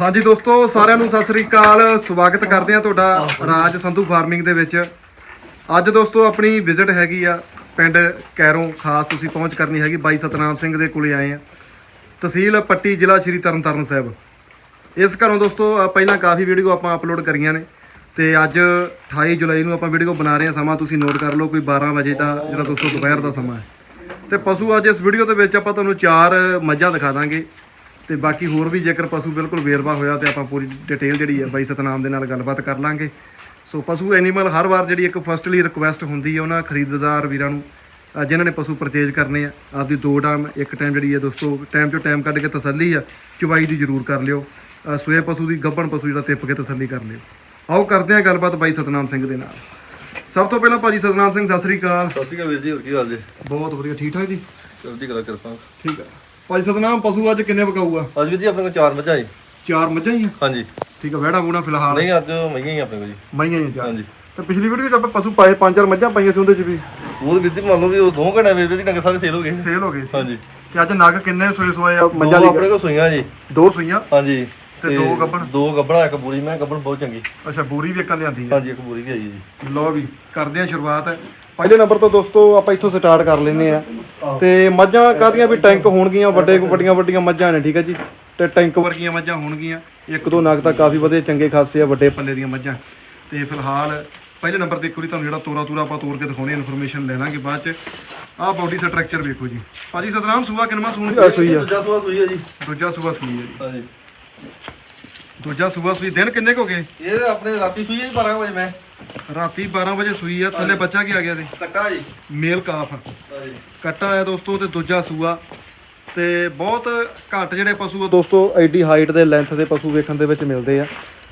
ਹਾਂਜੀ ਦੋਸਤੋ, ਸਾਰਿਆਂ ਨੂੰ ਸਤਿ ਸ੍ਰੀ ਅਕਾਲ। ਸਵਾਗਤ ਕਰਦੇ ਆ ਤੁਹਾਡਾ ਰਾਜ ਸੰਧੂ ਫਾਰਮਿੰਗ ਦੇ ਵਿੱਚ। ਅੱਜ ਦੋਸਤੋ, ਆਪਣੀ ਵਿਜ਼ਿਟ ਹੈਗੀ ਆ ਪਿੰਡ ਕੈਰੋਂ, ਖਾਸ ਤੁਸੀਂ ਪਹੁੰਚ ਕਰਨੀ ਹੈਗੀ ਬਾਈ ਸਤਨਾਮ ਸਿੰਘ ਦੇ ਕੋਲੇ ਆਏ ਆ। ਤਹਿਸੀਲ ਪੱਟੀ, ਜ਼ਿਲ੍ਹਾ ਸ਼੍ਰੀ ਤਰਨਤਾਰਨ ਸਾਹਿਬ। ਇਸ ਘਰੋਂ ਦੋਸਤੋ ਪਹਿਲਾਂ ਕਾਫੀ ਵੀਡੀਓ ਆਪਾਂ ਅਪਲੋਡ ਕਰੀਆਂ ਨੇ ਤੇ ਅੱਜ 28 ਜੁਲਾਈ ਨੂੰ ਆਪਾਂ ਵੀਡੀਓ ਬਣਾ ਰਹੇ ਹਾਂ। ਸਮਾਂ ਤੁਸੀਂ ਨੋਟ ਕਰ ਲਓ, ਕੋਈ 12 ਵਜੇ ਦਾ ਜਿਹੜਾ ਦੋਸਤੋ ਦੁਪਹਿਰ ਦਾ ਸਮਾਂ ਹੈ। ਤੇ ਪਸ਼ੂ ਅੱਜ ਇਸ ਵੀਡੀਓ ਦੇ ਵਿੱਚ ਆਪਾਂ ਤੁਹਾਨੂੰ ਚਾਰ ਮੱਝਾਂ ਦਿਖਾ ਦਾਂਗੇ। ਤੇ ਬਾਕੀ ਹੋਰ ਵੀ ਜੇਕਰ ਪਸ਼ੂ ਬਿਲਕੁਲ ਵੇਰਵਾ ਹੋਇਆ ਤੇ ਆਪਾਂ ਪੂਰੀ ਡਿਟੇਲ ਜਿਹੜੀ ਹੈ ਬਾਈ ਸਤਨਾਮ ਦੇ ਨਾਲ ਗੱਲਬਾਤ ਕਰ ਲਾਂਗੇ। ਸੋ ਪਸ਼ੂ ਐਨੀਮਲ ਹਰ ਵਾਰ ਜਿਹੜੀ ਇੱਕ ਫਸਟਲੀ ਰਿਕੁਐਸਟ ਹੁੰਦੀ ਹੈ ਉਹਨਾਂ ਖਰੀਦਦਾਰ ਵੀਰਾਂ ਨੂੰ ਜਿਨ੍ਹਾਂ ਨੇ ਪਸ਼ੂ ਪਰਚੇਜ ਕਰਨੇ ਆ ਆਪਦੀ ਦੋ ਟਾਈਮ ਇੱਕ ਟਾਈਮ ਜਿਹੜੀ ਹੈ ਦੋਸਤੋ ਟਾਈਮ ਤੋਂ ਟਾਈਮ ਕੱਢ ਕੇ ਤਸੱਲੀ ਆ ਚੁਵਾਈ ਦੀ ਜ਼ਰੂਰ ਕਰ ਲਿਓ। ਸੂਏ ਪਸ਼ੂ ਦੀ ਗੱਭਣ ਪਸ਼ੂ ਜਿਹੜਾ ਤਿੱਪ ਕੇ ਤਸੱਲੀ ਕਰ ਲਿਓ। ਆਓ ਕਰਦੇ ਹਾਂ ਗੱਲਬਾਤ ਬਾਈ ਸਤਨਾਮ ਸਿੰਘ ਦੇ ਨਾਲ। ਸਭ ਤੋਂ ਪਹਿਲਾਂ ਭਾਜੀ ਸਤਨਾਮ ਸਿੰਘ ਸਤਿ ਸ੍ਰੀ ਅਕਾਲ। ਸਤਿ ਸ਼੍ਰੀ ਅਕਾਲ ਵੀਰ ਜੀ ਹੋਰ ਕੀ ਹਾਲ ਜੀ? ਬਹੁਤ ਵਧੀਆ ਠੀਕ ਠਾਕ ਜੀ? ਚਲਦੀ ਕਰਾ ਕਿਰਪਾ। ਠੀਕ ਆ। ਭਾਜੀ ਸਤਨਾਮ ਪਸ਼ੂ ਅੱਜ ਕਿੰਨੇ ਵਕਾਊਗਾ ਅੱਜ ਵੀਰ ਜੀ ਆਪਣੇ ਕੋਲ ਚਾਰ ਮੱਝਾਂ ਜੀ। ਚਾਰ ਮੱਝਾਂ ਹੀ ਆ ਹਾਂਜੀ। ਠੀਕ ਆ ਵਹਿੜਾ ਬੂਣਾ ਫਿਲਹਾਲ। ਨਹੀਂ ਅੱਜ ਮਈਆਂ ਹੀ ਆਪਣੇ ਕੋਲ ਜੀ। ਮਈਆਂ ਹੀ ਆ ਚਾਰ। ਹਾਂਜੀ। ਤੇ ਪਿਛਲੀ ਵੀਡੀਓ 'ਚ ਆਪਾਂ ਪਸ਼ੂ ਪਾਏ ਪੰਜ ਚਾਰ ਮੱਝਾਂ ਪਾਈਆਂ ਸੀ ਉਹਦੇ 'ਚ ਵੀ। ਉਹ ਵੀਰ ਜੀ ਮੰਨ ਲਓ ਵੀ ਉਹ ਦੋ ਘੰਟੇ ਵੀਰ ਜੀ ਡੰਗਰ ਸਾਰੇ ਸੇਲ ਹੋ ਗਏ ਸੇਲ ਹੋ ਗਏ ਸੀ। ਹਾਂਜੀ। ਤੇ ਅੱਜ ਨਗ ਕਿੰਨੇ ਸੋਏ ਸੋਏ ਆ? ਮੱਝਾਂ ਮੱਝਾਂ ਆਪਣੇ ਕੋਲ ਸੂਈਆਂ ਜੀ। ਦੋ ਸੂਈਆਂ। ਹਾਂਜੀ। ਤੇ ਦੋ ਗੱਭਣ? ਦੋ ਗੱਬਣਾ ਇੱਕ ਬੂਰੀ। ਮੈਂ ਗੱਬਣ ਬਹੁਤ ਚੰਗੀ। ਅੱਛਾ ਬੂਰੀ ਵੀ ਇੱਕਾਂ ਲਿਆਂਦੀ ਆ। ਹਾਂਜੀ ਇੱਕ ਬੂਰੀ ਵੀ ਆਈ ਜੀ। ਲਓ ਵੀ ਕਰਦੇ ਆ ਸ਼ੁਰੂਆਤ। ਪਹਿਲੇ ਨੰਬਰ ਤੋਂ ਦੋਸਤੋ ਆਪਾਂ ਇੱਥੋਂ ਸਟਾਰਟ ਕਰ ਲੈਨੇ ਆ ਤੇ ਮੱਝਾਂ ਕਾਦੀਆਂ ਵੀ ਟੈਂਕ ਹੋਣਗੀਆਂ ਵੱਡੇ ਵੱਡੀਆਂ ਵੱਡੀਆਂ ਮੱਝਾਂ ਨੇ ਠੀਕ ਹੈ ਜੀ? ਤੇ ਟੈਂਕ ਵਰਗੀਆਂ ਮੱਝਾਂ ਹੋਣਗੀਆਂ। ਇੱਕ ਦੋ ਨਗ ਤਾਂ ਕਾਫੀ ਵਧੀਆ ਚੰਗੇ ਖਾਸੇ ਆ ਵੱਡੇ ਪੱਲੇ ਦੀਆਂ ਮੱਝਾਂ। ਤੇ ਫਿਲਹਾਲ ਪਹਿਲੇ ਨੰਬਰ ਤੇ ਇੱਕ ਵਾਰੀ ਤੁਹਾਨੂੰ ਜਿਹੜਾ ਤੋਰਾ ਤੂਰਾ ਆਪਾਂ ਤੋਰ ਕੇ ਦਿਖਾਉਣੀ ਇਨਫੋਰਮੇਸ਼ਨ ਲੈ ਲਾਂਗੇ ਬਾਅਦ ਚ। ਆਹ ਬਾਡੀ ਸਟਰਕਚਰ ਵੇਖੋ ਜੀ। ਭਾਜੀ ਸਤਨਾਮ ਸੂਆ ਕਿੰਨਵਾਂ ਸੂਣ ਸੂਈ ਆ। ਦੂਜਾ ਸੂਆ ਸੂਈ ਆ ਜੀ। ਦੂਜਾ ਸੂਆ ਸੂਈ ਆ ਜੀ। ਦੂਜਾ ਸੂਆ ਸੂਈ ਦਿਨ ਕਿੰਨੇ ਕੁ ਹੋ ਗਏ? ਇਹ ਆਪਣੇ ਰਾਤੀ ਸੂਈ ਜੀ 12 ਵਜੇ ਮੈਂ। ਰਾਤੀ 12 ਵਜੇ ਸੂਈ ਆ ਥੱਲੇ ਬੱਚਾ ਕੀ ਆ ਗਿਆ ਸੀ ਕੱਟਾ ਜੀ। ਮੇਲ ਕਾਫ। ਹਾਂਜੀ। ਕੱਟਾ ਆਇਆ ਦੋਸਤੋ ਤੇ ਦੂਜਾ ਸੂਆ। ਤੇ ਬਹੁਤ ਘੱਟ ਜਿਹੜੇ ਪਸ਼ੂ ਆ ਦੋਸਤੋ ਐਡੀ ਹਾਈਟ ਦੇ ਲੈਂਥ ਦੇ ਪਸ਼ੂ ਵੇਖਣ ਦੇ ਵਿੱਚ ਮਿਲਦੇ ਆ।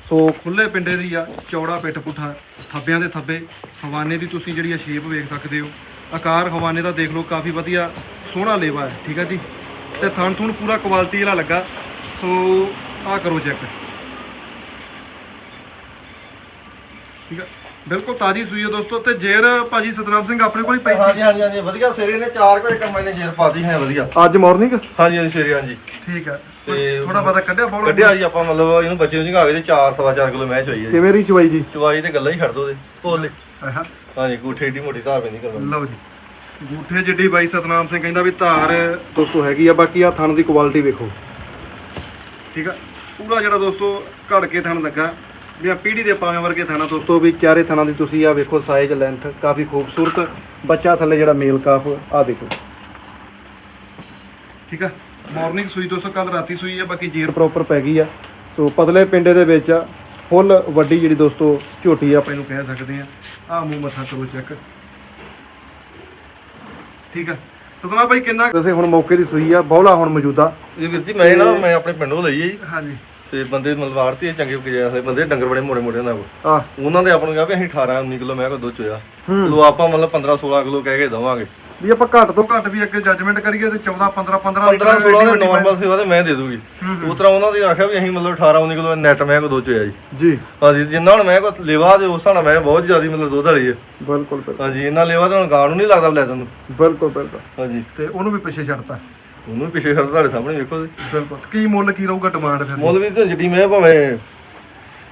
ਸੋ ਖੁੱਲੇ ਪਿੰਡੇ ਦੀ ਆ ਚੌੜਾ ਪਿੱਠ ਪੁੱਠਾ ਥੱਬਿਆਂ ਦੇ ਥੱਬੇ। ਹਵਾਨੇ ਦੀ ਤੁਸੀਂ ਜਿਹੜੀ ਆ ਸ਼ੇਪ ਵੇਖ ਸਕਦੇ ਹੋ। ਆਕਾਰ ਹਵਾਨੇ ਦਾ ਦੇਖ ਲਓ ਕਾਫੀ ਵਧੀਆ ਸੋਹਣਾ ਲੇਵਾ ਹੈ ਠੀਕ ਆ ਜੀ? ਤੇ ਥਣ ਥੁਣ ਪੂਰਾ ਕੁਆਲਿਟੀ ਵਾਲਾ ਲੱਗਾ। ਸੋ ਆ ਕਰੋ ਚੈੱਕ ਠੀਕ ਆ। ਬਿਲਕੁਲ ਤਾਜੀ ਸੂਈ ਹੈ ਦੋਸਤੋ ਤੇ ਜੇਰ ਭਾਜੀ ਸਤਨਾਮ ਸਿੰਘ ਆਪਣੇ ਕੋਲ ਹੀ ਪਈ ਸੀ। ਹਾਂਜੀ ਹਾਂਜੀ ਹਾਂਜੀ ਵਧੀਆ ਸਵੇਰੇ ਨੇ 4 ਵਜੇ ਕੰਮਾਈ ਨੇ ਜੇਰ ਪਾਦੀ ਹੈ ਵਧੀਆ। ਅੱਜ ਮਾਰਨਿੰਗ ਹਾਂਜੀ ਹਾਂਜੀ ਸਵੇਰੇ ਹਾਂਜੀ। ਠੀਕ ਹੈ ਤੇ ਥੋੜਾ ਬਹੁਤਾ ਕੱਢਿਆ ਬੋਲ? ਕੱਢਿਆ ਜੀ ਆਪਾਂ ਮਤਲਬ ਇਹਨੂੰ ਬੱਚੇ ਨੂੰ ਝਗਾ ਕੇ ਤੇ 4 ਸਵਾ 4 ਕਿਲੋ ਮੈਚ ਹੋਈ ਹੈ ਜੀ। ਕਿਵੇਂ ਰੀ ਚਵਾਈ ਜੀ? ਚਵਾਈ ਤੇ ਗੱਲਾਂ ਹੀ ਛੱਡ ਦੋ ਦੇ ਭੋਲੇ ਆਹਾ ਹਾਂਜੀ ਗੂਠੇ ਏਡੀ ਮੋਟੀ ਧਾਰ ਪੈਂਦੀ ਕਰਵਾ ਲਓ ਜੀ। ਗੂਠੇ ਜਿੱਡੀ ਬਾਈ ਸਤਨਾਮ ਸਿੰਘ ਕਹਿੰਦਾ ਵੀ ਧਾਰ ਦੋਸਤੋ ਹੈਗੀ ਆ ਬਾਕੀ ਆ ਥਣ ਦੀ ਕੁਆਲਿਟੀ ਵੇਖੋ। ਠੀਕ ਆ। ਪੂਰਾ ਜਿਹੜਾ ਦੋਸਤੋ ਘੜ ਕੇ ਥਣ ਲੱਗਾ। ਵੀ ਆ ਪੀੜੀ ਦੇ ਪਾਵੇਂ ਵਰਗੇ ਥਾਣਾ ਦੋਸਤੋ ਵੀ ਚਾਰੇ ਥਣਾਂ ਦੀ ਤੁਸੀਂ ਆ ਵੇਖੋ ਸਾਈਜ਼ ਲੈਂਥ ਕਾਫੀ ਖੂਬਸੂਰਤ। ਬੱਚਾ ਥੱਲੇ ਜਿਹੜਾ ਮੇਲ ਕਾਫ ਆ ਦੇਖੋ। ਠੀਕ ਆ? ਮਾਰਨਿੰਗ ਸੂਈ ਦੋਸਤੋ ਕੱਲ ਰਾਤੀ ਸੂਈ ਆ ਬਾਕੀ ਜੇਰ ਪ੍ਰੋਪਰ ਪੈ ਗਈ ਆ। ਸੋ ਪਤਲੇ ਪਿੰਡੇ ਦੇ ਵਿੱਚ ਆ ਫੁੱਲ ਵੱਡੀ ਜਿਹੜੀ ਦੋਸਤੋ ਝੋਟੀ ਆ ਆਪਾਂ ਇਹਨੂੰ ਕਹਿ ਸਕਦੇ ਆ। ਆ ਮੂੰਹ ਮੱਥਾ ਕਰੋ ਚੈੱਕ ਠੀਕ ਆ? ਸਤਨਾ ਭਾਈ ਕਿੰਨਾ ਵੈਸੇ ਹੁਣ ਮੌਕੇ ਦੀ ਸੂਈ ਆ ਬੌਲਾ ਹੁਣ ਮੌਜੂਦਾ। ਇਹ ਵੀਰ ਜੀ ਮੈਂ ਨਾ ਮੈਂ ਆਪਣੇ ਪਿੰਡੋਂ ਲਈ ਹੈ ਜੀ। ਹਾਂਜੀ। ਤੇ ਬੰਦੇ ਮਤਲਬ ਆੜਤੀ ਚੰਗੇ ਗਏ ਹੋਏ ਬੰਦੇ ਡੰਗਰ ਬੜੇ ਮੋੜੇ ਮੋੜੇ ਉਹਨਾਂ ਕੋਲ। ਆ ਉਹਨਾਂ ਦੇ ਆਪਾਂ ਨੂੰ ਕਿਹਾ ਵੀ ਅਸੀਂ 18 19 ਕਿਲੋ ਮੈਂ ਕੋ ਦੁੱਧ ਚੋਇਆ। ਲੋ ਆਪਾਂ ਮਤਲਬ 15 16 ਕਿਲੋ ਕਹਿ ਕੇ ਦਵਾਂਗੇ। ਵੀ ਆਪਾਂ ਘੱਟ ਤੋਂ ਘੱਟ ਵੀ ਅੱਗੇ ਜੱਜਮੈਂਟ ਕਰੀਏ ਤੇ 14 15 15 15 16 ਦੇ ਨਾਰਮਲ ਸੇਵਾ ਤੇ ਮੈਂ ਦੇ ਦੂਗੀ। ਉਸ ਤਰ੍ਹਾਂ ਉਹਨਾਂ ਦੀ ਆਖਿਆ ਵੀ ਅਸੀਂ ਮਤਲਬ 18 19 ਕਿਲੋ ਨੈਟ ਮੈਂ ਕੋ ਦੁੱਧ ਚੋਇਆ ਜੀ। ਜੀ। ਹਾਂਜੀ ਜਿੰਨਾ ਹੁਣ ਮੈਂ ਕੋ ਲੇਵਾ ਦੇ ਉਸ ਨਾਲ ਮੈਂ ਬਹੁਤ ਜ਼ਿਆਦਾ ਮਤਲਬ ਦੁੱਧ ਵਾਲੀ ਹੈ। ਬਿਲਕੁਲ ਬਿਲਕੁਲ। ਹਾਂਜੀ ਇਹਨਾਂ ਲੇਵਾ ਤਾਂ ਹੁਣ ਗਾਂ ਨੂੰ ਨਹੀਂ ਲੱਗਦਾ ਲੈ ਤੈਨੂੰ ਬਿਲਕੁਲ ਬਿਲਕੁਲ। ਹਾਂਜੀ। ਤੇ ਉਹਨੂੰ ਵੀ ਪਿੱਛੇ ਛੱਡਤਾ। ਉਹਨੂੰ ਪਿੱਛੇ ਖੜ ਤੁਹਾਡੇ ਸਾਹਮਣੇ ਵੇਖੋ ਤੁਸੀਂ। ਬਿਲਕੁਲ ਕੀ ਮੁੱਲ ਕੀ ਰਹੂਗਾ ਡਿਮਾਂਡ ਫਿਰ? ਮੁੱਲ ਵੀ ਤਾਂ ਜਿੱਡੀ ਮੈਂ ਭਾਵੇਂ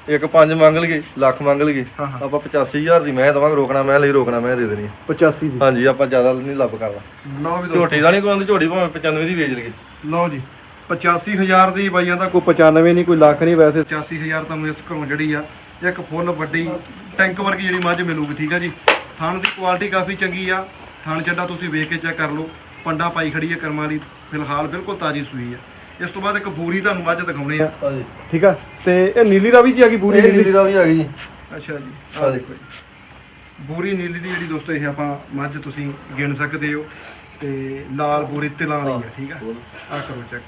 ਇੱਕ ਪੰਜ ਮੰਗ ਲਈਏ ਲੱਖ ਮੰਗ ਲਈਏ ਹਾਂ, ਆਪਾਂ 85000 ਦੀ ਮੈਂ ਦਵਾਂਗੇ ਰੋਕਣਾ ਮੈਂ ਲਈ ਰੋਕਣਾ ਮੈਂ ਦੇ ਦੇਣੀ ਹੈ। 85 ਦੀ? ਹਾਂਜੀ ਆਪਾਂ ਜ਼ਿਆਦਾ ਨਹੀਂ ਲੱਭ ਕਰਦਾ। ਲਓ ਵੀ ਦੋਸਤੋ। ਝੋਟੀ ਦਾ ਨਹੀਂ ਕੋਈ ਆਂਦੀ ਝੋਟੀ ਭਾਵੇਂ 95 ਦੀ ਵੇਚ ਲਈਏ। ਲਓ ਜੀ 85000 ਦੀ ਬਾਈਆਂ ਦਾ ਕੋਈ 95 ਨਹੀਂ ਕੋਈ ਲੱਖ ਨਹੀਂ ਵੈਸੇ। 85000 ਤੁਹਾਨੂੰ ਇਸ ਘਰੋਂ ਜਿਹੜੀ ਆ ਇੱਕ ਫੁੱਲ ਵੱਡੀ ਟੈਂਕ ਵਰਗੀ ਜਿਹੜੀ ਮੱਝ ਮਿਲੂਗੀ ਠੀਕ ਆ ਜੀ। ਥਣ ਦੀ ਕੁਆਲਿਟੀ ਕਾਫੀ ਚੰਗੀ ਆ ਥਣ ਚੱਡਾ ਤੁਸੀਂ ਵੇਖ ਕੇ ਚੈੱਕ ਕਰ ਲਓ ਪੰਡਾ ਪਾਈ ਖੜੀ ਆ ਕਰਮਾਂ ਦੀ। ਫਿਲਹਾਲ ਬਿਲਕੁਲ ਤਾਜੀ ਸੂਈ ਆ ਇਸ ਤੋਂ ਬਾਅਦ ਇੱਕ ਬੂਰੀ ਤੁਹਾਨੂੰ ਮੱਝ ਦਿਖਾਉਣੇ ਆ ਹਾਂਜੀ ਠੀਕ ਆ ਤੇ ਇਹ ਨੀਲੀ ਦਾ ਵੀ ਜੀ ਆ ਗਈ ਬੂਰੀ ਇਹ ਨੀਲੀ? ਦਾ ਵੀ ਆ ਗਈ ਜੀ। ਅੱਛਾ ਜੀ ਆਹ ਦੇਖੋ ਜੀ। ਬੂਰੀ ਨੀਲੀ ਦੀ ਜਿਹੜੀ ਦੋਸਤੋ ਇਹ ਆਪਾਂ ਮੱਝ ਤੁਸੀਂ ਗਿਣ ਸਕਦੇ ਹੋ। ਤੇ ਲਾਲ ਬੂਰੀ ਤਿਲਾਂ ਵਾਲੀ ਹੈ ਠੀਕ ਆ? ਆ ਕਰੋ ਚੈੱਕ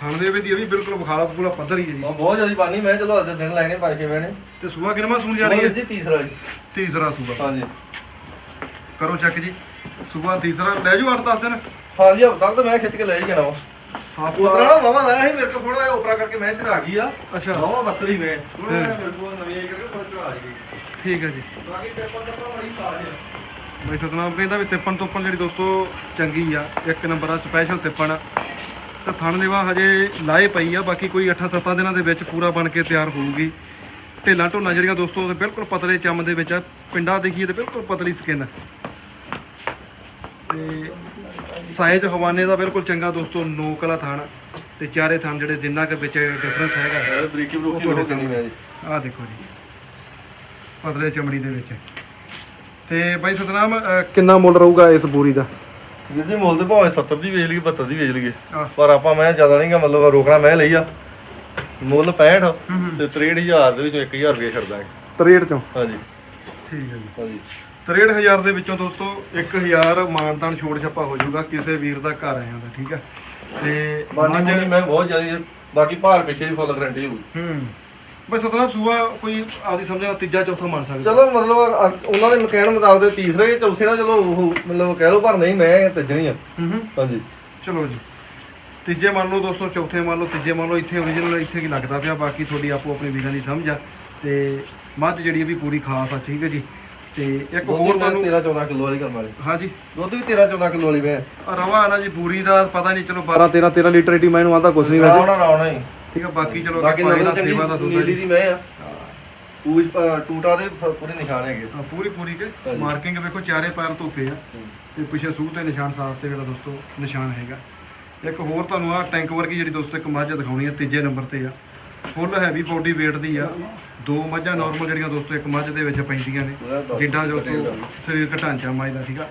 ਥਣ ਦੇ ਵੀ ਦੀ ਇਹ ਵੀ ਬਿਲਕੁਲ ਬਖਾਲਾ ਪੂਰਾ ਪੱਧਰ ਹੀ ਹੈ ਜੀ। ਬਹੁਤ ਜ਼ਿਆਦਾ ਪਾਣੀ ਮੈਂ ਚਲੋ ਅੱਜ ਦਿਨ ਲੈਣੇ ਪਰ ਕੇ ਮੈਨੇ ਤੇ ਸੂਆ ਕਿਨਮਾ ਸੂਣ ਜਾ ਰਹੀ ਹੈ? ਜੀ ਤੀਸਰਾ ਜੀ। ਤੀਸਰਾ ਸੂਆ। ਹਾਂਜੀ। ਕਰੋ ਚੈੱਕ ਜੀ। ਸੂਆ ਤੀਸਰਾ ਲੈ ਜਾਓ 8-10 ਦਿਨ। ਹਾਂਜੀ ਹਫ਼ਤਾ ਤੱਕ ਤਾਂ ਮੈਂ ਖਿੱਚ ਕੇ ਲੈ ਹੀ ਜਾਣਾ ਵਾ। ਹਾਂ ਉਤਰਾ ਨਾ ਮਾਮਾ ਲਾਇਆ ਸੀ ਮੇਰੇ ਕੋਲ ਥੋੜਾ ਜਿਹਾ ਉਪਰਾ ਕਰਕੇ ਮੈਂ ਆ ਗਈ ਆ। ਅੱਛਾ। ਮਾਮਾ ਬੱਤਰੀ ਮੈਂ। ਥੋੜਾ ਜਿਹਾ ਮੇਰੇ ਕੋਲ ਨਵੀਂ ਆਈ ਕਰਕੇ ਥੋੜਾ ਆ ਗਈ। ਠੀਕ ਹੈ ਜੀ। ਬਾਕੀ ਟੇਪਰ ਟੱਪਾ ਬੜੀ ਸਾਜ ਹੈ ਬਈ ਸਤਨਾਮ ਕਹਿੰਦਾ ਵੀ ਤਿੱਪਣ ਤੋਪਣ ਜਿਹੜੀ ਦੋਸਤੋ ਚੰਗੀ ਆ ਇੱਕ ਨੰਬਰ ਆ ਸਪੈਸ਼ਲ ਤਿੱਪਣ। ਤਾਂ ਥਣ ਦੇਵਾ ਹਜੇ ਲਾਏ ਪਈ ਆ ਬਾਕੀ ਕੋਈ 8-7 ਦਿਨਾਂ ਦੇ ਵਿੱਚ ਪੂਰਾ ਬਣ ਕੇ ਤਿਆਰ ਹੋਊਗੀ। ਢੇਲਾਂ ਢੋਲਾਂ ਜਿਹੜੀਆਂ ਦੋਸਤੋ ਤੇ ਬਿਲਕੁਲ ਪਤਲੇ ਚਮ ਦੇ ਵਿੱਚ ਆ ਪਿੰਡਾ ਦੇਖੀਏ ਤੇ ਬਿਲਕੁਲ ਪਤਲੀ ਸਕਿਨ ਤੇ ਸਾਈਜ਼ ਹਵਾਨੇ ਦਾ ਬਿਲਕੁਲ ਚੰਗਾ ਦੋਸਤੋ ਨੋਕ ਵਾਲਾ ਥਣ ਤੇ ਚਾਰੇ ਥਣ ਜਿਹੜੇ ਜਿੰਨਾ ਕੁ ਵਿੱਚ ਡਿਫਰੈਂਸ ਹੈਗਾ। ਬਰੀਕੀ ਬਰੂਕੀ ਹੋ ਗਈ ਮੈਂ ਜੀ ਆਹ ਦੇਖੋ ਜੀ। ਪਤਲੇ ਚਮੜੀ ਦੇ ਵਿੱਚ। ਤੇ ਬਾਈ ਸਤਨਾਮ ਕਿੰਨਾ ਮੁੱਲ ਰਹੂਗਾ ਇਸ ਬੋਰੀ ਦਾ? ਵੀਰ ਜੀ ਮੁੱਲ ਤੇ ਭਾਵੇਂ 70 ਦੀ ਵੇਚ ਲਈਏ 72 ਦੀ ਵੇਚ ਲਈਏ। ਪਰ ਆਪਾਂ ਮੈਂ ਜ਼ਿਆਦਾ ਨਹੀਂਗਾ ਮਤਲਬ ਰੋਕਣਾ ਮੈਂ ਲਈ ਆ। ਮੁੱਲ 65 ਤੇ 63000 ਦੇ ਵਿੱਚੋਂ 1000 ਰੁਪਏ ਛੱਡ ਦਾਂਗੇ 63 ਚੋਂ? ਹਾਂਜੀ। ਠੀਕ ਹੈ ਜੀ। ਹਾਂਜੀ। 63000 ਦੇ ਵਿੱਚੋਂ ਦੋਸਤੋ 1000 ਮਾਨਤਾਨ ਛੋੜ ਛੱਪਾ ਹੋ ਜਾਊਗਾ ਕਿਸੇ ਵੀਰ ਦਾ ਘਰ ਆਇਆ ਦਾ ਠੀਕ ਹੈ ਤੇ ਬਾਕੀ ਮੱਝ- ਜਿਹੜੀ ਮੈਂ ਬਹੁਤ ਜ਼ਿਆਦਾ ਬਾਕੀ ਭਾਰ ਪਿੱਛੇ ਦੀ ਫੁੱਲ ਗਰੰਟੀ ਹੋਊਗੀ। ਹੂੰ। ਬਈ ਸਤਨਾਮ ਸੂਆ ਕੋਈ ਆਪਦੀ ਸਮਝਣਾ ਤੀਜਾ ਚੌਥਾ ਮੰਨ ਸਕਦਾ। ਚਲੋ ਮਤਲਬ ਅ- ਉਹਨਾਂ ਦੇ ਮਕੈਨ ਮੁਤਾਬਕ ਦੇ ਤੀਸਰੇ ਚੌਥੇ ਨਾਲ ਚਲੋ ਉਹ ਮਤਲਬ ਕਹਿ ਲਓ ਪਰ ਨਹੀਂ ਮੈਂ ਤੱਜਣੀ ਆ। ਹੂੰ ਹੂੰ। ਹਾਂਜੀ। ਚਲੋ ਜੀ। ਤੀਜੇ ਮੰਨ ਲਓ ਦੋਸਤੋ ਚੌਥੇ ਮੰਨ ਲਓ ਤੀਜੇ ਮੰਨ ਲਓ ਇੱਥੇ ਓਰੀਜਨਲ ਇੱਥੇ ਕੀ ਲੱਗਦਾ ਪਿਆ ਬਾਕੀ ਤੁਹਾਡੀ ਆਪੋ ਆਪਣੀ ਵੀਰਾਂ ਦੀ ਸਮਝ ਆ। ਤੇ ਮੱਝ ਜਿਹੜੀ ਆ ਵੀ ਪੂਰੀ ਖਾਸ ਆ ਠੀਕ ਹੈ ਜੀ। ਤੇ ਇੱਕ ਦੁੱਧ ਹੋਰ ਵੀ ਮੈਂ ਤੁਹਾਨੂੰ 13 14 ਕਿਲੋ ਵਾਲੀ ਕਰਨ ਵਾਲੀ ਹਾਂਜੀ ਦੁੱਧ ਵੀ 13 14 ਕਿਲੋ ਵਾਲੀ ਮੈਂ। ਰਵਾ ਨਾ ਜੀ ਪੂਰੀ ਦਾ ਪਤਾ ਨਹੀਂ ਚਲੋ 12 13 13 ਲੀਟਰ ਏਟੀ ਮੈਨੂੰ ਆਂਦਾ ਕੁਝ ਨਹੀਂ ਵੈਸੇ। ਰਾਉਣਾ ਰਾਉਣਾ ਹੀ ਠੀਕ ਆ ਬਾਕੀ ਚਲੋ ਬਾਕੀ ਪਾਣੀ ਦਾ ਨਗਦ ਸੇਵਾ ਦਾ ਚੰਗੀ ਦੁੱਧ ਆ ਨੀਲੀ ਜੀ ਦੀ ਮੈਂ ਆ। ਪੂਜ ਅ, ਟੂਟਾ ਦੇ ਪ- ਪੂਰੇ ਨਿਸ਼ਾਨ ਹੈਗੇ। ਹਾਂ, ਪੂਰੀ ਪੂਰੀ ਕੇ ਹਾਂਜੀ। ਮਾਰਕਿੰਗ ਵੇਖੋ ਚਾਰੇ ਪੈਰ ਧੋਤੇ ਆ। ਤੇ ਪਿੱਛੇ ਸੂਹ ਤੇ ਨਿਸ਼ਾਨ ਸਾਫ਼ ਤੇ ਜਿਹੜਾ ਦੋਸਤੋ ਨਿਸ਼ਾਨ ਹੈਗਾ। ਇੱਕ ਹੋਰ ਤੁਹਾਨੂੰ ਆ ਟੈਂਕ ਵਰਗੀ ਜਿਹੜੀ ਦੋਸਤੋ ਇੱਕ ਮੱਝ ਦਿਖਾਉਣੀ ਆ ਤੀਜੇ ਨੰਬਰ ਤੇ ਆ। ਫੁੱਲ ਹੈਵੀ ਬੋਡੀ weight ਦੀ ਆ। ਦੋ ਮੱਝਾਂ ਨਾਰਮਲ ਜਿਹੜੀਆਂ ਦੋਸਤੋ ਇੱਕ ਮੱਝ ਦੇ ਵਿੱਚ ਪੈਂਦੀਆਂ ਨੇ। ਜਿੱਡਾ ਜੋ ਕਿੰਨੇ? ਸਰੀਰਕ ਢਾਂਚਾ ਮੱਝ ਦਾ ਠੀਕ ਆ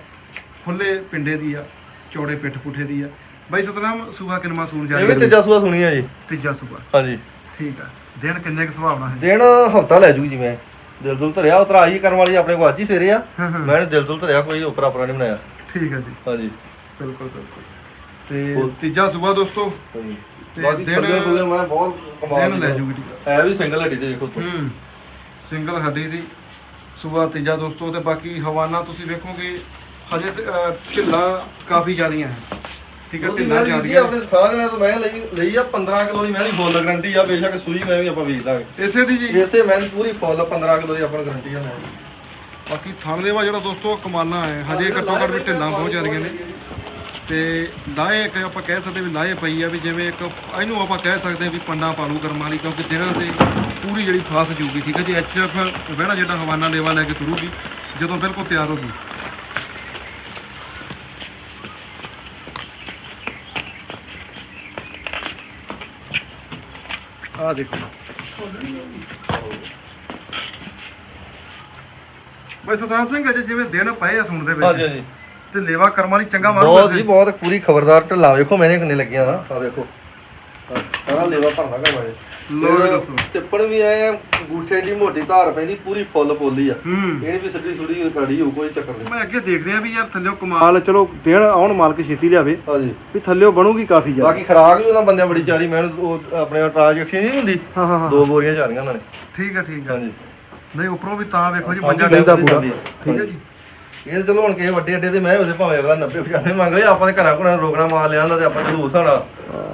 ਫੁੱਲੇ ਪਿੰਡੇ ਦੀ ਆ ਚੌੜੇ ਪਿੱਠ ਪੁੱਠੇ ਦੀ ਆ। ਬਾਈ ਸਤਨਾਮ ਸੂਹਾ ਕਿਨਮਾ ਸੂਣ ਜਾ ਇਹ ਵੀ ਤੀਜਾ ਸੂਆ ਸੁਣੀ ਆ ਜੀ। ਤੀਜਾ ਸੂਹਾ ਹਾਂਜੀ। ਠੀਕ ਆ। ਦਿਨ ਕਿੰਨੇ ਕੁ ਸੁਭਾਵਨਾ ਹੈ? ਦਿਨ ਹਫਤਾ ਲੈ ਜੂ ਜੀ ਮੈਂ। ਦਿਲ ਦੁਲ ਧਰਿਆ ਉਤਰਾ ਹੀ ਕਰਨ ਵਾਲੀ ਆਪਣੇ ਕੋਲ ਅੱਜ ਹੀ ਸਵੇਰੇ ਆ। ਮੈਂ ਦਿਲ ਦੁਲ ਧਰਿਆ ਕੋਈ ਉਪਰਾ ਉਪਰਾ ਨਹੀਂ ਬਣਾਇਆ। ਠੀਕ ਆ ਜੀ। ਹਾਂਜੀ। ਬਿਲਕੁਲ ਬਿਲਕੁਲ। ਤੇ ਤੀਜਾ ਸੂਹਾ ਦੋਸਤੋ। ਬਾਕੀ ਦਿਨ- ਥੱਲੇ ਥੱਲੇ ਮੈਂ ਬਹੁਤ ਕਮਾਲ ਦਿਨ ਲੈ ਜੂਗੀ ਹੈ ਵੀ ਸਿੰਗਲ ਹੱਡੀ ਤੇ ਦੇਖੋ ਤੁਸੀਂ ਹੂੰ। ਸਿੰਗਲ ਹੱਡੀ ਦੀ। ਸੂਆ ਤੀਜਾ ਦੋਸਤੋ ਤੇ ਬਾਕੀ ਹਵਾਨਾ ਤੁਸੀਂ ਵੇਖੋਗੇ ਹਜੇ ਤੇ, ਅਹ, ਢਿੱਲਾਂ ਕਾਫੀ ਜ਼ਿਆਦੀਆਂ ਹੈ। ਠੀਕ ਹੈ ਉਹਦੀ ਢਿੱਲਾਂ ਮੈਂ ਜ਼ਿਆਦੀਆਂ ਆਪਣੇ ਸਾਰੇ ਨਾਲ ਤੋਂ ਮੈਂ ਲਈ ਲਈ ਆ 15 ਕਿਲੋ ਦੀ ਮੈਂ ਦੀ ਫੁੱਲ ਗਰੰਟੀ ਆ ਬੇਸ਼ੱਕ ਸੂਈ ਮੈਂ ਵੀ ਆਪਾਂ ਵੇਚ ਦਾਂਗੇ ਇਸੇ ਦੀ ਜੀ। ਇਸੇ ਮੈਂ ਦੀ ਪੂਰੀ ਫੁੱਲ 15 ਕਿਲੋ ਦੀ ਆਪਾਂ ਨੂੰ ਗਰੰਟੀ ਆ ਮੈਂ। ਬਾਕੀ ਥਣ ਦੇਵਾ ਜਿਹੜਾ ਦੋਸਤੋ ਕਮਾਨਾ ਹੈ ਹਜੇ ਘੱਟੋ ਘੱਟ ਵੀ ਢਿੱਲਾਂ ਬਹੁਤ ਜ਼ਿਆਦੀਆਂ ਨੇ। ਤੇ ਲਾਏ ਇੱਕ ਆਪਾਂ ਕਹਿ ਸਕਦੇ ਵੀ ਲਾਏ ਪਈ ਆ ਵੀ ਜਿਵੇਂ ਇੱਕ, ਇਹਨੂੰ ਆਪਾਂ ਕਹਿ ਸਕਦੇ ਵੀ ਪੰਡਾ ਪਾਲੂ ਕਰਮ ਵਾਲੀ, ਕਿਉਂਕਿ ਦਿਨਾਂ ਤੇ ਪੂਰੀ ਜਿਹੜੀ ਫਸ ਜੂਗੀ, ਠੀਕ ਹੈ ਜੀ? ਐਚਐਫ ਵਹਿਣਾ ਜਿਹੜਾ ਹਵਾਨਾ ਲੇਵਾ ਲੈ ਕੇ ਤੁਰੂਗੀ, ਜਦੋਂ ਬਿਲਕੁਲ ਤਿਆਰ ਹੋਗੀ ਆ ਦੇਖੋ। ਬਈ ਸਤਨਾਮ ਸਿੰਘ, ਅਜੇ ਜਿਵੇਂ ਦਿਨ ਪਏ ਆ ਸੁਣ ਦੇ ਹਾਂਜੀ ਹਾਂਜੀ। ਤੇ ਲੇਵਾ ਕਰਮ ਵਾਲੀ ਚੰਗਾ ਮਾਰੂ ਬਹੁਤ ਜੀ ਬਹੁਤ ਪੂਰੀ ਖਬਰਦਾਰ ਢੱਲਾ ਵੇਖੋ ਮੈਨੇ ਕਿੰਨੇ ਲੱਗੀਆਂ ਆ ਆ ਵੇਖੋ। ਆਹ, ਸਾਰਾ ਲੇਵਾ ਭਰਨਾ ਕਰ ਵਾਲੇ। ਲਓ ਜੀ ਦੱਸੋ। ਚੱਪਣ ਵੀ ਐ ਗੂਠੇ ਦੀ ਮੋਟੀ ਧਾਰ ਪੈਂਦੀ ਪੂਰੀ ਫੁੱਲ ਪੋਲੀ ਆ। ਹੂੰ। ਇਹਨੇ ਵੀ ਸਿੱਧੀ ਸੁੜੀ ਕੜੀ ਹੋਊ ਕੋਈ ਚੱਕਰ ਨਹੀਂ। ਮੈਂ ਅੱਗੇ ਦੇਖ ਰਿਹਾ ਵੀ ਯਾਰ ਥੱਲਿਓ ਕਮਾਲ ਚਲੋ ਦੇਣ ਆਉਣ ਮਾਲਕ ਛੇਤੀ ਲਿਆਵੇ। ਹਾਂਜੀ। ਵੀ ਬਣੂਗੀ ਕਾਫੀ ਜ਼ਿਆਦਾ। ਬਾਕੀ ਖਰਾਕ ਵੀ ਉਹਨਾਂ ਬੰਦਿਆਂ ਬੜੀ ਚਾਰੀ ਮੈਂ ਉਹ ਆਪਣੇ ਟ੍ਰਾਂਜੈਕਸ਼ਨ ਨਹੀਂ ਹੁੰਦੀ। ਹਾਂ ਹਾਂ ਹਾਂ। ਦੋ ਬੋਰੀਆਂ ਚਾਰੀਆਂ ਉਹਨਾਂ ਨੇ। ਠੀਕ ਹੈ ਠੀਕ ਹੈ ਹਾਂਜੀ। ਨਹੀਂ ਉੱਪਰੋਂ ਵੀ ਤਾਂ ਵੇਖੋ ਜੀ ਹਾਂਜੀ, ਮੰਜਾ ਡੈਂਦਾ ਬਿਲਕੁਲ ਪੂਰਾ। ਜੀ। ਠੀਕ ਹੈ ਜੀ। ਇਹ ਤਾਂ ਚਲੋ ਹੁਣ ਕਿਸੇ ਵੱਡੇ ਅੱਡੇ ਤੇ ਮੈਂ ਉਹਦੇ ਭਾਵੇਂ ਅਗਲਾ 90 95 ਮੰਗ ਲਿਆ ਆਪਾਂ ਦੇ ਘਰਾਂ ਘਰਾਂ ਰੋਕਣਾ ਮਾਲ ਲਿਆ ਹੁੰਦਾ ਤੇ ਆਪਾਂ ਜਲੂਸ ਸਾਡਾ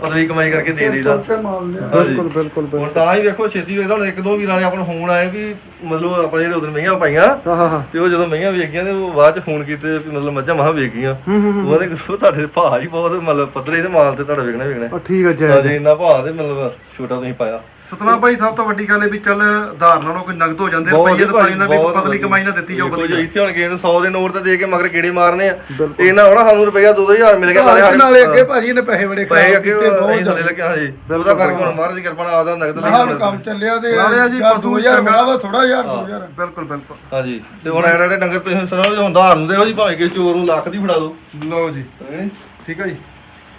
ਪਤਲੀ ਕਮਾਈ ਕਰਕੇ ਦੇ ਦੇਈਦਾ। ਬਿਲਕੁਲ ਬਿਲਕੁਲ ਹੁਣ ਤਾਂ ਹੀ ਵੇਖੋ ਛੇਤੀ ਵੇਖਦਾ ਹੁਣ ਇੱਕ ਦੋ ਵੀਰਾਂ ਨੇ ਆਪਾਂ ਨੂੰ ਫੋਨ ਆਏ ਵੀ ਮਤਲਬ ਆਪਣੇ ਜਿਹੜੇ ਉਦੋਂ ਮਹੀਆਂ ਪਾਈਆਂ ਹਾਂ ਹਾਂ ਹਾਂ। ਤੇ ਉਹ ਜਦੋਂ ਮਹੀਆਂ ਵੇਖ ਗਈਆਂ ਤੇ ਉਹ ਬਾਅਦ ਚ ਫੋਨ ਕੀਤੇ ਵੀ ਮਤਲਬ ਮੱਝਾਂ ਮਹਾ ਵੇਖ ਗਈਆਂ ਹੂੰ ਹੂੰ ਉਹਦੇ ਕੋਲ ਤੁਹਾਡੇ ਭਾਅ ਹੀ ਬਹੁਤ ਮਤਲਬ ਪੱਧਰੇ ਤੇ ਮਾਲ ਤੇ ਤੁਹਾਡਾ ਵੇਖਣਾ ਵੇਖਣਾ। ਆ ਠੀਕ ਹੈ ਜੈ। ਇੰਨਾ ਭਾਅ ਤੇ ਮਤਲਬ ਛੋਟਾ ਤੁਸੀਂ ਪਾਇਆ। ਸਤਨਾਮ ਭਾਈ ਸਭ ਤੋਂ ਵੱਡੀ ਗੱਲ ਹੈ ਵੀ ਚੱਲ ਧਾਰ ਨਾਲੋਂ ਕੋਈ ਨਗਦ ਹੋ ਜਾਂਦੇ ਰੁਪਈਏ ਤਾਂ ਪਾਣੀ ਨਾਲ ਵੀ ਪਤਲੀ ਕਮਾਈ ਨਾ ਦਿੱਤੀ ਜਾਓ ਵਧੀਆ। ਇੱਥੇ ਹੁਣ ਨੂੰ 100 ਦੇ ਨੋਟ ਤੇ ਦੇ ਕੇ ਮਗਰ ਕਿਹੜੇ ਮਾਰਨੇ ਆ। ਇਹਨਾਂ ਹੋਣਾ ਸਾਨੂੰ ਰੁਪਈਆ 2000 ਮਿਲ ਗਿਆ ਨਾਲੇ ਨਾਲੇ ਅੱਗੇ ਭਾਜੀ ਨੇ ਪੈਸੇ ਬੜੇ ਪੈਸੇ ਅੱਗੇ ਬਹੁਤ ਅਸੀਂ ਥੱਲੇ ਲੱਗੇ ਹਾਂ ਜੀ। ਉਹਦਾ ਕਰਕੇ ਹੁਣ ਮਹਾਰਾਜ ਦੀ ਕਿਰਪਾ ਨਾਲ ਆਦਾ ਨਗਦ ਲਈ ਹਾਂ ਕੰਮ ਚੱਲਿਆ ਤੇ ਨਾਲੇ ਜੀ ਜਾਂ ਪਸ਼ੂ 2000 ਚੰਗਾ। ਬੜਾ ਵਾ ਥੋੜਾ ਯਾਰ 2000 ਬਿਲਕੁਲ ਬਿਲਕੁਲ। ਹਾਂਜੀ। ਤੇ ਹੁਣ ਐਡੇ ਐਡੇ ਡੰਗਰ ਤੁਸੀਂ ਸੁਣਾਓ ਹੁਣ ਧਾਰ ਨੂੰ ਦੇਓ ਜੀ ਭਾਵੇਂ ਕਿ ਚੋਰ ਨੂੰ ਲੱਖ ਦੀ ਫੜਾ ਦਿਓ। ਲਓ ਜੀ। ਹੈਂ? ਠੀਕ ਹੈ ਜੀ।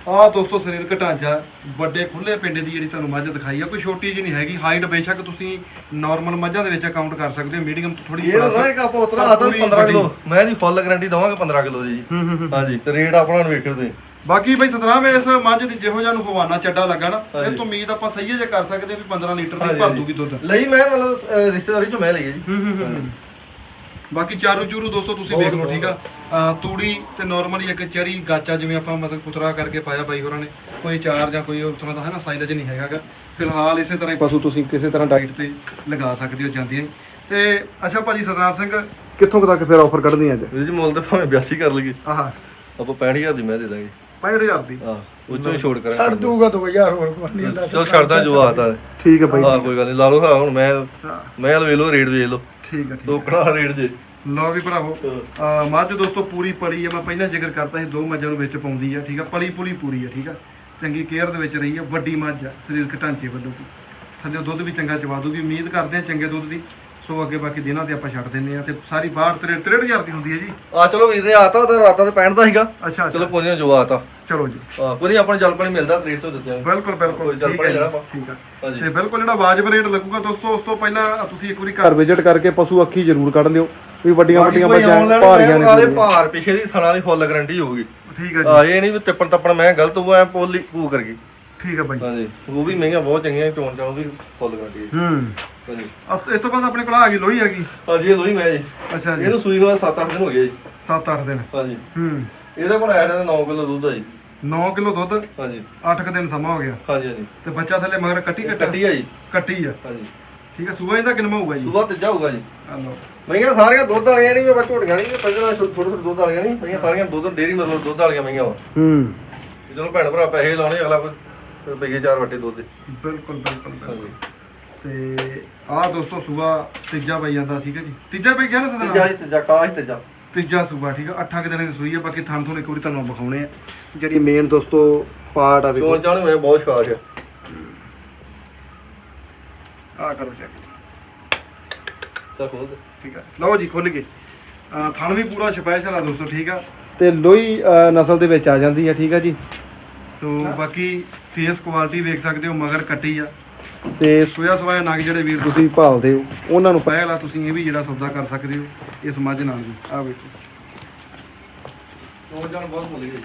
ਆਹ ਦੋਸਤੋ ਸਰੀਰਕ ਢਾਂਚਾ ਵੱਡੇ ਖੁੱਲੇ ਪਿੰਡੇ ਦੀ ਜਿਹੜੀ ਤੁਹਾਨੂੰ ਮੱਝ ਦਿਖਾਈ ਆ ਕੋਈ ਛੋਟੀ ਜਿਹੀ ਨਹੀਂ ਹੈਗੀ। ਹਾਈਟ ਬੇਸ਼ੱਕ ਤੁਸੀਂ ਨਾਰਮਲ ਮੱਝਾਂ ਦੇ ਵਿੱਚ ਕਾਊਂਟ ਕਰ ਸਕਦੇ ਹੋ ਮੀਡੀਅਮ ਤੋਂ ਥੋੜੀ ਇਹ ਹੁੰਦਾ ਇੱਕ ਆਪਾਂ ਉਤਰਾ ਆਦਾ 15 ਕਿਲੋ ਮੈਂ ਦੀ ਫੁੱਲ ਗਾਰੰਟੀ ਦਵਾਂਗੇ 15 ਕਿਲੋ ਦੀ ਜੀ। ਹਾਂਜੀ ਤੇ ਰੇਟ ਆਪਣਾ ਨੂੰ ਵੇਖਿਓ ਤੁਸੀਂ। ਬਾਕੀ ਬਈ ਸਤਨਾਮ ਇਸ ਮੱਝ ਦੀ ਜਿਹੋ ਜਿਹਾ ਨੂੰ ਹਵਾਨਾ ਚੱਡਾ ਲੱਗਾ ਨਾ ਇਹ ਤੋਂ ਉਮੀਦ ਆਪਾਂ ਸਹੀ ਜੇ ਕਰ ਸਕਦੇ ਵੀ 15 ਲੀਟਰ ਦੀ ਭਰ ਦੂਗੀ ਦੁੱਧ। ਲਈ ਮੈਂ ਮਤਲਬ ਰਿਸ਼ਤੇਦਾਰੀ ਚੋਂ ਮੈਂ ਲਈ ਹੈ ਜੀ ਬਾਕੀ ਚਾਰੂ ਚੂਰੂ ਦੋਸਤੋ ਤੁਸੀਂ ਦੇਖ ਲਓ ਠੀਕ ਆ? ਤੂੜੀ ਤੇ ਨਾਰਮਲੀ ਇੱਕ ਚਰੀ ਗਾਚਾ ਜਿਵੇਂ ਆਪਾਂ ਮਤਲਬ ਕੁਤਰਾ ਕਰਕੇ ਪਾਇਆ ਬਾਈ ਹੋਰਾਂ ਨੇ ਕੋਈ ਚਾਰ ਜਾਂ ਕੋਈ ਉਸ ਤਰ੍ਹਾਂ ਦਾ ਹੈ ਨਾ ਸਾਈਲਜ ਨਹੀਂ ਹੈਗਾਗਾ ਫਿਲਹਾਲ ਇਸੇ ਤਰ੍ਹਾਂ ਹੀ ਪਸ਼ੂ ਤੁਸੀਂ ਕਿਸੇ ਤਰ੍ਹਾਂ ਡਾਈਟ ਤੇ ਲਗਾ ਸਕਦੇ ਹੋ ਜਾਂਦੀਆਂ ਤੇ ਅੱਛਾ ਭਾਜੀ ਸਤਨਾਮ ਸਿੰਘ ਕਿੱਥੋਂ ਕੁ ਤੱਕ ਫਿਰ ਆਫਰ ਕੱਢਦੀ ਅੱਜ? ਵੀਰ ਜੀ ਮੁੱਲ ਤੇ ਭਾਵੇਂ 82 ਕਰ ਲਈਏ। ਆਹਾ। ਆਪਾਂ 65000 ਦੀ ਮੈਂ ਦੇ ਦਾਂਗੇ। 65000 ਦੀ? ਹਾਂ ਉੱਚੋਂ ਛੋੜ ਛੱਡ ਕਰਾਂਗੇ ਦੂਗਾ 2000 ਹੋਰ ਕੋਈ ਨਹੀਂ ਹੁੰਦਾ। ਚਲੋ ਛੱਡਦਾ ਜੋ ਆਤਾ ਠੀਕ ਹੈ ਬਾਈ। ਹਾਂ ਕੋਈ ਗੱਲ ਨਹੀਂ ਲਾ ਲਓ ਹਾਂ ਹੁਣ ਮੈਂ ਮੈਂ ਵੇਖ ਲਓ ਰੇਟ ਵੇਖ ਲਓ। ਠੀਕ ਹੈ ਠੀਕ ਟੋਕੜਾ ਰੇਟ ਜੇ। ਲਓ ਵੀ ਭਰਾਵੋ ਅਹ ਮੱਝ ਦੋਸਤੋ ਪੂਰੀ ਪਲੀ ਆ ਮੈਂ ਪਹਿਲਾਂ ਜ਼ਿਕਰ ਕਰਤਾ ਸੀ ਦੋ ਮੱਝਾਂ ਨੂੰ ਵਿੱਚ ਪਾਉਂਦੀ ਆ ਠੀਕ ਆ? ਪਲੀ ਪੁਲੀ ਪੂਰੀ ਆ ਠੀਕ ਆ? ਚੰਗੀ ਕੇਅਰ ਦੇ ਵਿੱਚ ਰਹੀ ਆ ਵੱਡੀ ਮੱਝ ਆ ਸਰੀਰਕ ਢਾਂਚੇ ਵੱਲੋਂ ਵੀ। ਥੱਲੇ ਦੁੱਧ ਵੀ ਚੰਗਾ ਚਵਾ ਦੂਗੀ ਉਮੀਦ ਕਰਦੇ ਆ ਚੰਗੇ ਦੁੱਧ ਦੀ। ਸੋ ਅੱਗੇ ਬਾਕੀ ਦਿਨਾਂ ਤੇ ਆਪਾਂ ਛੱਡ ਦਿੰਨੇ ਆ ਤੇ ਸਾਰੀ ਬਾਹਰ 63 ਹਜ਼ਾਰ ਦੀ ਹੁੰਦੀ ਹੈ ਜੀ। ਆ ਚਲੋ ਵੀਰ ਨੇ ਆਤਾ ਤਾਂ ਰਾਤਾਂ ਤੇ ਪੈਣ ਦਾ ਸੀਗਾ। ਅੱਛਾ ਚਲੋ ਪੋਨੀਆਂ ਜੋ ਆਤਾ। ਚਲੋ ਜੀ। ਆ ਕੋਈ ਨੀ, ਆਪਾਂ ਨੂੰ ਜਲ ਪਾਣੀ ਮਿਲਦਾ ਰੇਟ ਤੋਂ ਦਿੱਤੇ ਆ। ਬਿਲਕੁਲ ਬਿਲਕੁਲ। ਕੋਈ ਚੱਲ ਠੀਕ ਹੈ ਪੜੇ ਜੀ, ਜਿਹੜਾ ਆਪਾਂ। ਠੀਕ ਆ ਹਾਂਜੀ। ਤੇ ਬਿਲਕੁਲ ਜਿਹੜਾ ਵਾਜਬ ਰੇਟ ਲੱਗੂਗਾ ਦੋਸਤੋ ਉਸ ਤੋਂ ਪਹਿਲਾਂ ਤੁਸੀਂ ਇੱਕ ਵਾਰੀ ਘਰ ਵਿਜ਼ਿਟ ਕਰਕੇ ਪਸ਼ੂ ਅੱਖੀ ਜ਼ਰੂਰ ਕੱਢ ਲਿਓ। ਵੀ ਵੱਡੀਆਂ ਵੱਡੀਆਂ ਮੱਝਾਂ ਭਾਰੀਆਂ ਨੇ ਨਾਲੇ ਥੋੜ੍ਹੀਆਂ। ਭਾਰ ਪਿਛੇ ਦੀ ਥਣਾ ਦੀ ਫੁੱਲ ਗਾਰੰਟੀ ਹੋਊਗੀ। ਠੀਕ ਹੈ ਜੀ। ਆ ਇਹ ਨਹੀਂ ਵੀ ਤਿੱਪਣ ਤੱਪਣ ਮੈਂ ਗਲਤ ਹੋਇਆ ਐ ਪੋਲੀ ਭੂ ਕਰ ਗਈ। ਠੀਕ ਹੈ ਬਾਈ। ਹਾਂਜੀ। ਉਹ ਵੀ ਮਹਿੰਗੀਆਂ ਬਹੁਤ ਚੰਗੀਆਂ ਚੋਣ ਚਾਉਂ ਵੀ ਫੁੱਲ ਗਾਰੰਟੀ ਹੈ ਹੂੰ। ਹਾਂਜੀ। ਅਸ ਇਸ ਤੋਂ ਬਾਅਦ ਆਪਣੇ ਕੋਲ ਆ ਗਈ ਲੋਹੀ ਹੈਗੀ। ਹਾਂਜੀ ਇਹ ਲੋਈ ਮੈਂ ਜੀ। ਅੱਛਾ ਜੀ। ਇਹਨੂੰ ਸੂਈ ਹੋਇਆ 7-8 ਦਿਨ ਹੋ ਗਏ ਜੀ। 7-8 ਦਿਨ। ਹਾਂਜੀ। ਹੂੰ। ਇਹਦੇ ਕੋਲ ਐਡ 9 ਕਿਲੋ ਦੁੱਧ ਆ ਜੀ। 9 ਕਿਲੋ ਦੁੱਧ ਹਾਂਜੀ। 8 ਕ ਦਿਨ ਸਮਾਂ ਹੋ ਗਿਆ। ਹਾਂਜੀ ਹਾਂਜੀ। ਤੇ ਬੱਚਾ ਥੱਲੇ ਮਗਰ ਕੱਟੀ ਕੱਟਾ ਕੱਟੀ ਆ ਜੀ। ਕੱਟੀ ਆ। ਹਾਂਜੀ। ਠੀਕ ਹੈ ਸੂਆ ਇਹਦਾ ਕਿੰਨਾ ਹੋਊਗਾ ਜੀ? ਸੂਬਾ ਤੀਜਾ ਹੋਊਗਾ ਜੀ। ਆ ਲਓ। ਮਹਿੰਗੀਆਂ ਸਾਰੀਆਂ ਦੁੱਧ ਵਾਲੀਆਂ ਨਹੀਂ ਮੈਂ ਝੋਟੀਆਂ ਨਹੀਂ ਪਹਿਲਾਂ ਛੋਟੇ ਛੋਟੇ ਦੁੱਧ ਵਾਲੀਆਂ ਨਹੀਂ ਮਹਿੰਗੀਆਂ ਸਾਰੀਆਂ ਦੁੱਧ ਡੇਰੀ ਮਤਲਬ ਦੁੱਧ ਵਾਲੀਆਂ ਮਹਿੰਗੀਆਂ ਵਾ। ਹੂੰ। ਚਲੋ ਭੈਣ ਭਰਾ ਪੈਸੇ ਲਾਉਣੇ ਅਗਲਾ ਕੋਈ ਰੁਪਈਏ ਚਾਰ ਵੱਟੇ ਦੁੱਧ ਦੇ। ਬਿਲਕੁਲ ਬਿਲਕੁਲ ਬਿਲਕੁਲ। ਹਾਂਜੀ। ਤੇ ਆਹ ਦੋਸਤੋ ਸੂਆ ਤੀਜਾ ਪਈ ਜਾਂਦਾ ਠੀਕ ਹੈ ਜੀ? ਤੀਜਾ ਪਈ ਗਿਆ ਨਾ ਤੀਜਾ ਸਦਰ ਜੀ ਤੀਜਾ ਕਾਸ਼ ਤੀਜਾ। ਤੀਜਾ ਸੂਆ ਠੀਕ ਆ? 8 ਦਿਨਾਂ ਦੀ ਸੂਈ ਆ ਬਾਕੀ ਥਣ ਥਣ ਇੱਕ ਵਾਰੀ ਤੁਹਾਨੂੰ ਵਿਖਾਉਣੇ ਆ। ਜਿਹੜੀ ਮੇਨ ਦੋਸਤੋ ਪਾਰਟ ਆ ਵੇਖੋ। ਚੋਣ ਚਾਣ ਮੈਂ ਬਹੁਤ ਸ਼ਾਕ ਹੈ ਆ ਕਰੋ ਚੈੱਕ ਤਾਂ ਖੋਲ ਦੇ। ਠੀਕ ਆ। ਲਓ ਜੀ ਖੁੱਲ ਗਏ। ਅਹ ਥਣ ਵੀ ਪੂਰਾ ਸਪੈਸ਼ਲ ਆ ਦੋਸਤੋ ਠੀਕ ਆ? ਤੇ ਲੋਈ ਅਹ ਨਸਲ ਦੇ ਵਿੱਚ ਆ ਜਾਂਦੀ ਆ ਠੀਕ ਆ ਜੀ। ਸੋ ਬਾਕੀ ਫੇਸ ਕੁਆਲਿਟੀ ਵੇਖ ਸਕਦੇ ਹੋ ਮਗਰ ਕੱਟੀ ਆ। ਤੇ ਸੋਇਆ ਸਵਾਇਆ ਨਗ ਜਿਹੜੇ ਵੀਰ ਤੁਸੀਂ ਭਾਲਦੇ ਹੋ, ਉਹਨਾਂ ਨੂੰ ਪਹਿਲਾ ਤੁਸੀਂ ਇਹ ਵੀ ਜਿਹੜਾ ਸੌਦਾ ਕਰ ਸਕਦੇ ਹੋ ਇਸ ਮੱਝ ਨਾਲ ਵੀ। ਆ ਵੇਖੋ। ਚੋਣ ਚਾਣ ਬਹੁਤ ਭੁੱਲ ਗਈ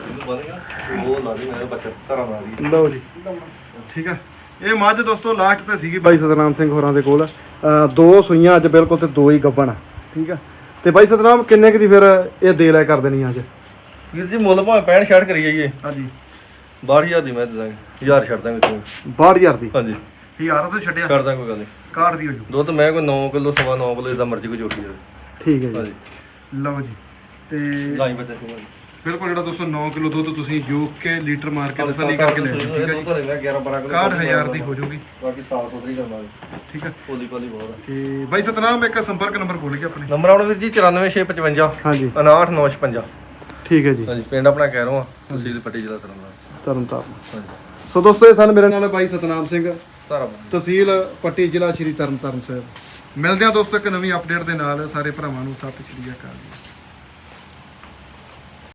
ਇਹਨੂੰ ਬੰਦ ਕਰ ਉਹ ਲਾ ਲਓ ਜੀ। ਠੀਕ ਆ ਇਹ ਮੱਝ ਦੋਸਤੋ ਲਾਸਟ ਤੇ ਸੀਗੀ ਬਾਈ ਸਤਨਾਮ ਸਿੰਘ ਹੋਰਾਂ ਦੇ ਕੋਲ। ਅਹ ਦੋ ਸੂਈਆਂ ਅੱਜ ਬਿਲਕੁਲ ਤੇ ਦੋ ਹੀ ਗੱਬਣ ਠੀਕ ਆ ਤੇ ਬਾਈ ਸਤਨਾਮ ਕਿੰਨੇ ਕੁ ਦੀ ਫਿਰ ਇਹ ਦੇ ਲੈ ਕਰ ਦੇਣੀ ਅੱਜ? ਵੀਰ ਜੀ ਮੁੱਲ ਭਾਵੇਂ 65 ਛੱਡ ਕਰੀ ਜਾਈਏ। ਹਾਂਜੀ। 62000 ਦੀ ਮੈਂ ਦੇ ਦਾਂਗੇ। ਹਜ਼ਾਰ ਛੱਡ ਦਾਂਗੇ ਤੂੰ 62000 ਦੀ? ਹਾਂਜੀ। ਹਜ਼ਾਰ ਤੋਂ ਛੱਡਿਆ। ਛੱਡ ਦਾਂ ਕੋਈ ਗੱਲ ਨਹੀਂ। ਕਾਰਡ ਦੀ ਹੋ ਜੂ। ਦੁੱਧ ਮੈਂ ਕੋਈ 9 ਕਿਲੋ ਸਵਾ 9 ਕਿਲੋ ਇਦਾਂ ਮਰਜ਼ੀ ਕੋਈ ਜਾਵੇ ਠੀਕ ਹੈ ਜੀ। ਹਾਂਜੀ। ਲਓ ਜੀ। ਤੇ ਲਾਈ ਬੱਚਾ ਤੂੰ ਬਿਲਕੁਲ ਜਿਹੜਾ ਦੋਸਤੋ 9 ਕਿਲੋ ਦੁੱਧ ਤੁਸੀਂ ਜੋਕ ਕੇ ਲੀਟਰ ਮਾਰ ਕੇ ਤਸੱਲੀ ਕਰਕੇ ਲੈ ਠੀਕ ਹੈ ਜੀ ਦੁੱਧ ਲੈਣਾ 11 12 ਕਿਲੋ 61000 ਦੀ ਹੋ ਜੂਗੀ। ਬਾਕੀ ਸਾਫ਼ ਸੁਥਰੀ ਕਰਵਾਂਗੇ ਠੀਕ ਹੈ। ਪੋਲੀ ਪੋਲੀ ਬਹੁਤ ਆ। ਤੇ ਬਾਈ ਸਤਨਾਮ ਇੱਕ ਸੰਪਰਕ ਨੰਬਰ ਬੋਲ ਗਿਆ ਆਪਣੇ। ਨੰਬਰ ਆਉਣਾ ਵੀਰ ਜੀ 94655 ਹਾਂਜੀ। 59956 ਠੀਕ ਹੈ ਜੀ। ਹਾਂਜੀ ਪਿੰਡ ਆਪਣਾ ਕਹਿ ਰਹਾ ਤਹਿਸੀਲ ਪੱਟੀ ਜ਼ਿਲ੍ਹਾ ਤਰਨਤਾਰਨ। ਤਰਨਤਾਰਨ। ਹਾਂਜੀ। ਸੋ ਦੋਸਤੋ ਇਹ ਸਨ ਮੇਰੇ ਨਾਲ ਬਾਈ ਸਤਨਾਮ ਸਿੰਘ ਤਹਿਸੀਲ ਪੱਟੀ ਜ਼ਿਲ੍ਹਾ ਸ਼੍ਰੀ ਤਰਨਤਾਰਨ ਸਾਹਿਬ। ਮਿਲਦੇ ਹਾਂ ਦੋਸਤੋ ਇੱਕ ਨਵੀਂ ਅਪਡੇਟ ਦੇ ਨਾਲ ਸਾਰੇ ਭਰਾਵਾਂ ਨੂੰ ਸਤਿ ਸ਼੍ਰੀ ਅਕਾਲ ਜੀ।